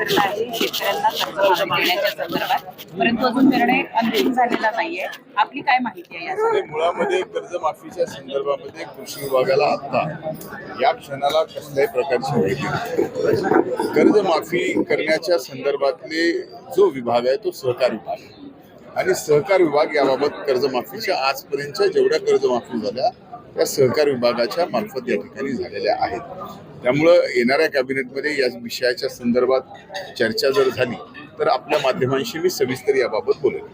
आहे शेतकऱ्यांना कर्जमाफी देण्याच्या संदर्भात परंतु अजून निर्णय अंतिम झालेला नाहीये आपली काय माहिती आहे यासाठी मुळामध्ये कर्जमाफीच्या संदर्भामध्ये कृषी विभागाला आता या क्षणाला कसल्याही प्रकारची माहिती. कर्जमाफी करण्याच्या संदर्भातले जो विभाग आहे तो सहकार विभाग. आणि सहकार विभाग याबाबत कर्जमाफीच्या आजपर्यंतच्या जेवढ्या कर्जमाफी झाल्या त्या सहकार विभागाच्या मार्फत या ठिकाणी झालेल्या आहेत. त्यामुळं येणाऱ्या कॅबिनेटमध्ये या विषयाच्या संदर्भात चर्चा जर झाली तर आपल्या माध्यमांशी मी सविस्तर याबाबत बोलेन.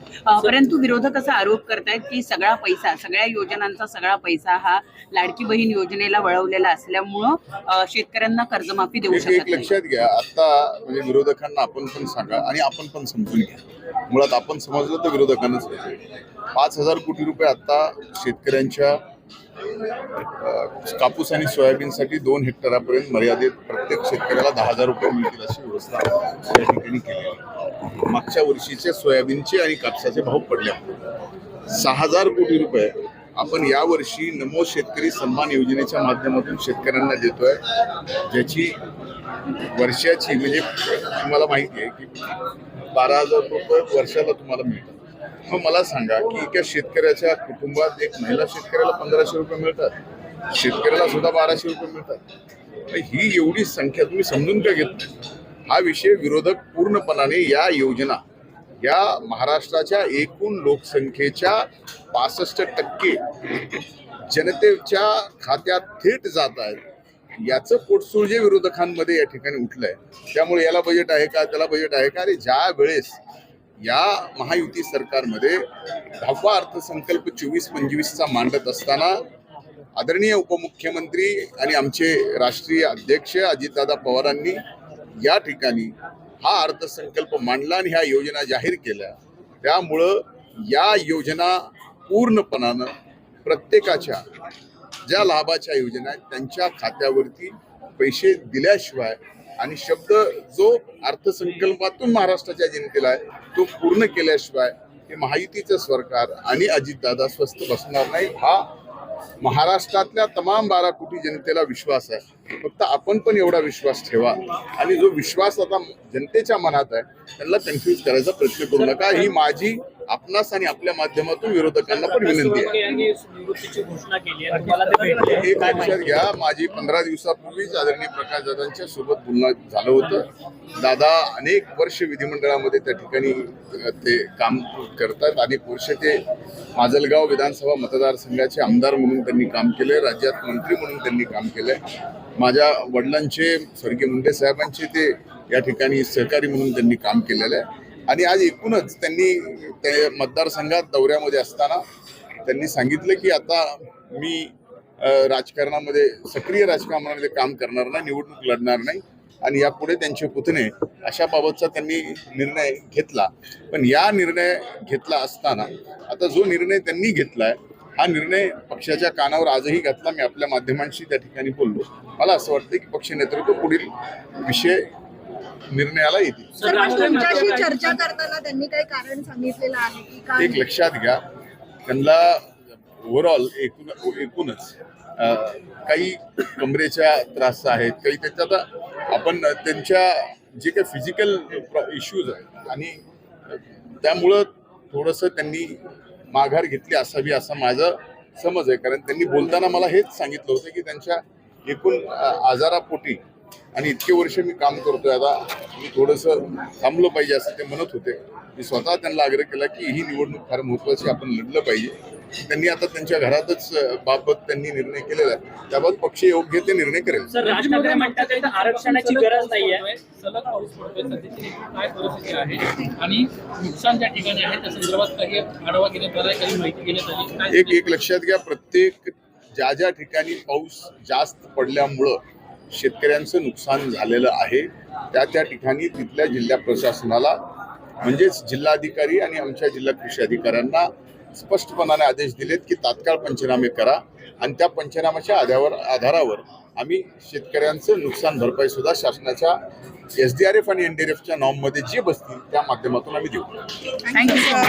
परंतु विरोधक असा आरोप करतायत की सगळा पैसा सगळ्या योजनांचा सगळा पैसा हा लाडकी बहीण योजनेला वळवलेला असल्यामुळं शेतकऱ्यांना कर्जमाफी देऊ शकत एक लक्षात घ्या आता म्हणजे विरोधकांना आपण पण सांगा आणि आपण पण समजून घ्या. मुळात आपण समजलं तर विरोधकांनाच पाहिजे पाच हजार कोटी रुपये आता शेतकऱ्यांच्या कापूस आणि सोयाबीनसाठी दोन हेक्टरापर्यंत मर्यादित प्रत्येक शेतकऱ्याला दहा हजार रुपये मिळतील अशी व्यवस्था या ठिकाणी केली आहे. मागच्या वर्षीचे सोयाबीनचे आणि कापसाचे भाव पडले सहा हजार कोटी रुपये आपण यावर्षी नमो शेतकरी सन्मान योजनेच्या माध्यमातून शेतकऱ्यांना देतोय ज्याची वर्षाची म्हणजे तुम्हाला माहिती आहे की बारा हजार रुपये वर्षाला तुम्हाला मिळतात मग मला सांगा की एका शेतकऱ्याच्या कुटुंबात एक महिला शेतकऱ्याला पंधराशे रुपये मिळतात शेतकऱ्याला सुद्धा बाराशे रुपये मिळतात. ही एवढी संख्या तुम्ही समजून का घेत हा विषय विरोधक पूर्णपणाने या योजना या महाराष्ट्राच्या एकूण लोकसंख्येच्या पासष्ट टक्के जनतेच्या खात्यात थेट जात आहेत. याचं पोटसूळ जे विरोधकांमध्ये या ठिकाणी उठलंय त्यामुळे याला बजेट आहे का त्याला बजेट आहे का? अरे ज्या वेळेस या महायुती सरकारमध्ये दहावा अर्थसंकल्प चोवीस पंचवीसचा मांडत असताना आदरणीय उपमुख्यमंत्री आणि आमचे राष्ट्रीय अध्यक्ष अजितदादा पवारांनी या ठिकाणी हा अर्थसंकल्प मांडला आणि ह्या योजना जाहीर केल्या. त्यामुळं या योजना पूर्णपणानं प्रत्येकाच्या ज्या लाभाच्या योजना आहेत त्यांच्या खात्यावरती पैसे दिल्याशिवाय आणि शब्द जो अर्थसंकल्पातून महाराष्ट्राच्या जनतेला आहे तो पूर्ण केल्याशिवाय हे महायुतीचं सरकार आणि अजितदादा स्वस्त बसणार नाही हा महाराष्ट्रातल्या तमाम बारा कोटी जनतेला विश्वास आहे. फक्त आपण पण एवढा विश्वास ठेवा. आणि जो विश्वास आता जनतेच्या मनात आहे त्यांना कन्फ्यूज करायचा प्रयत्न करू नका. ही माझी आपणास आणि आपल्या माध्यमातून विरोधकांना पण विनंती आहे. यांनी निवृत्तीची एक लक्षात घ्या माझी पंधरा दिवसापूर्वीच आदरणीय प्रकाश दादांच्या सोबत बोलणं झालं होतं. दादा अनेक वर्ष विधिमंडळामध्ये त्या ठिकाणी ते काम करतात अनेक वर्ष ते माजलगाव विधानसभा मतदारसंघाचे आमदार म्हणून त्यांनी काम केले राज्यात मंत्री म्हणून त्यांनी काम केलंय. माझ्या वडिलांचे स्वर्गीय मुंडे साहेबांचे ते या ठिकाणी सहकारी म्हणून त्यांनी काम केलेलं आहे. आणि आज एकूणच त्यांनी ते मतदारसंघात दौऱ्यामध्ये असताना त्यांनी सांगितलं की आता मी राजकारणामध्ये सक्रिय राजकारणामध्ये काम करणार नाही निवडणूक लढणार नाही आणि यापुढे त्यांचे पुतणे अशा बाबतचा त्यांनी निर्णय घेतला. पण या निर्णय घेतला असताना आता जो निर्णय त्यांनी घेतला आहे हा निर्णय पक्षाच्या कानावर आजही घातला. मी आपल्या माध्यमांशी त्या ठिकाणी बोललो. मला असं वाटतं की पक्ष नेतृत्व पुढील विषय निर्णयाला येतील. चर्चा करताना त्यांनी काही कारण सांगितलेलं आहे एक लक्षात घ्या त्यांना ओव्हरऑल एकूण एकूणच काही कमरेच्या त्रास आहेत काही त्याच्या आता आपण त्यांच्या जे काही फिजिकल इश्यूज आहेत आणि त्यामुळं थोडंसं त्यांनी माघार घेतली असावी असा माझा समज आहे. कारण त्यांनी बोलताना मला हेच सांगितलं होतं की त्यांच्या एकूण आजारापोटी आणि इतके वर्ष मी काम करतोय. आता मी थोडंसं थांबलं पाहिजे असं ते म्हणत होते. मी स्वतः त्यांना आग्रह केला की ही निवडणूक फार महत्वाची आपण लढलं पाहिजे. त्यांनी आता त्यांच्या घरातच बाबत त्यांनी निर्णय केलेला आहे. त्याबाबत पक्ष योग्य ते निर्णय करेल. सर राज ठाकरे म्हणतात इथं आरक्षणाची गरज नाहीये. सलग पाऊस पडतोय सध्याची. काय परिस्थिती आहे? आणि नुकसान ज्या ठिकाणी आहे त्या संदर्भात काही आढावा घेण्यात आलाय काही माहिती घेण्यात आली? काय एक एक लक्षात घ्या. प्रत्येक ज्या ज्या ठिकाणी पाऊस जास्त पडल्यामुळं शेतकऱ्यांचं नुकसान झालेलं आहे त्या त्या ठिकाणी तिथल्या जिल्हा प्रशासनाला म्हणजेच जिल्हाधिकारी आणि आमच्या जिल्हा कृषी अधिकाऱ्यांना स्पष्टपणाने आदेश दिलेत की तात्काळ पंचनामे करा आणि त्या पंचनाम्याच्या आधारावर आधारावर आम्ही शेतकऱ्यांचं नुकसान भरपाई सुद्धा शासनाच्या एस डी आर एफ आणि एन डी आर एफच्या नॉर्ममध्ये जे बसतील त्या माध्यमातून आम्ही देऊ.